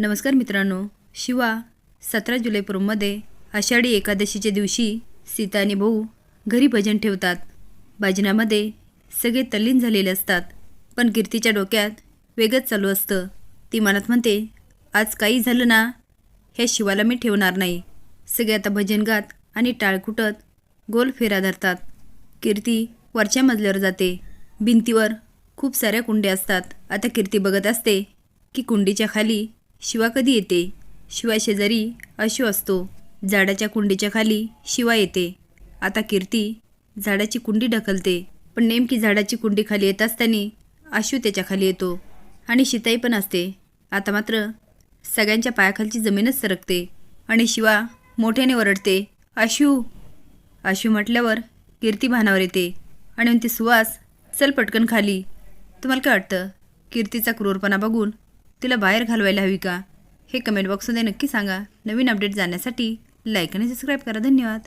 नमस्कार मित्रांनो. शिवा सतरा जुलैपूर्वमध्ये आषाढी एकादशीच्या दिवशी सीता आणि भाऊ घरी भजन ठेवतात. भजनामध्ये सगळे तल्लीन झालेले असतात पण कीर्तीच्या डोक्यात वेगच चालू असतं. ती मनात म्हणते आज काही झालं ना हे शिवाला मी ठेवणार नाही. सगळे आता भजन गात आणि टाळकुटत गोल फेरा धरतात. कीर्ती वरच्या मजल्यावर जाते. भिंतीवर खूप साऱ्या कुंड्या असतात. आता कीर्ती बघत असते की कुंडीच्या खाली शिवा कधी येते? शिवा शेजारी अशू असतो. झाडाच्या कुंडीच्या खाली शिवा येते. आता कीर्ती झाडाची कुंडी ढकलते. पण नेमकी झाडाची कुंडी खाली येत असताना आशू त्याच्याखाली येतो. आणि शिताई पण असते. आता मात्र सगळ्यांच्या पायाखालची जमीनच सरकते. आणि शिवा मोठ्याने ओरडते आशू आशू म्हटल्यावर कीर्ती भानावर येते. आणि म्हणते सुवास चल पटकन खाली. तुम्हाला काय वाटतं? कीर्तीचा क्रूरपणा बघून तिला बाहेर घालवायला हवी का? हे कमेंट बॉक्समध्ये नक्की सांगा. नवीन अपडेट जाण्यासाठी लाईक आणि सबस्क्राईब करा. धन्यवाद.